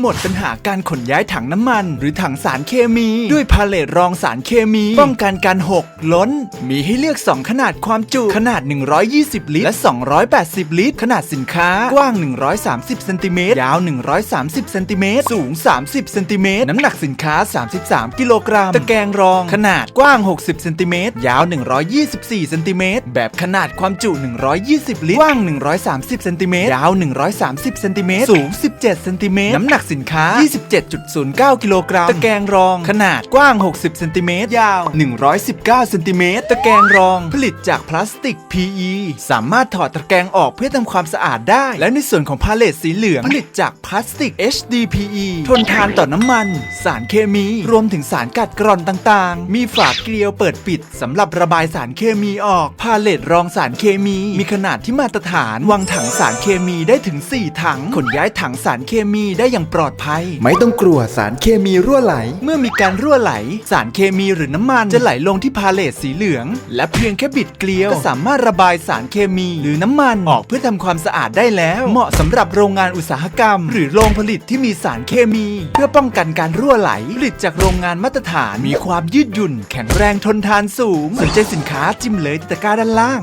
หมดปัญหาการขนย้ายถังน้ำมัน หรือถังสารเคมี ด้วยพาเลตรองสารเคมี ป้องกันการหกล้น มีให้เลือก 2 ขนาดความจุ ขนาด 120 ลิตร และ 280 ลิตร ขนาดสินค้ากว้าง 130เซนติเมตรยาว 130เซนติเมตรสูง 30เซนติเมตรน้ำหนักสินค้า 33 กิโลกรัมตะแกรงรองขนาดกว้าง 60เซนติเมตรยาว 124เซนติเมตรแบบขนาดความจุ 120 ลิตรกว้าง 130เซนติเมตรยาว 130เซนติเมตรสูง 17เซนติเมตรน้ำหนักสินค้า 27.09 กิโลกรัม ตะแกรงรอง ขนาดกว้าง 60 เซนติเมตร ยาว 119 เซนติเมตร ตะแกรงรอง ผลิตจากพลาสติก PE สามารถถอดตะแกรงออกเพื่อทำความสะอาดได้ และในส่วนของพาเลตสีเหลือง ผลิตจากพลาสติก HDPE ทนทานต่อน้ำมัน สารเคมี รวมถึงสารกัดกร่อนต่างๆ มีฝาเกลียวเปิดปิดสำหรับระบายสารเคมีออก พาเลตรองสารเคมี มีขนาดที่มาตรฐาน วางถังสารเคมีได้ถึง 4 ถัง ขนย้ายถังสารเคมีได้อย่างปลอดภัย ไม่ต้องกลัวสารเคมีรั่วไหล เมื่อมีการรั่วไหล สารเคมีหรือน้ำมันจะไหลลงที่พาเลตสีเหลือง และเพียงแค่บิดเกลียว ก็สามารถระบายสารเคมีหรือน้ำมันออกเพื่อทำความสะอาดได้แล้ว เหมาะสำหรับโรงงานอุตสาหกรรม หรือโรงผลิตที่มีสารเคมี เพื่อป้องกันการรั่วไหลผลิตจากโรงงานมาตรฐานมีความยืดหยุ่น แข็งแรงทนทานสูง สนใจสินค้าจิ้มเลยที่ตะกร้าด้านล่าง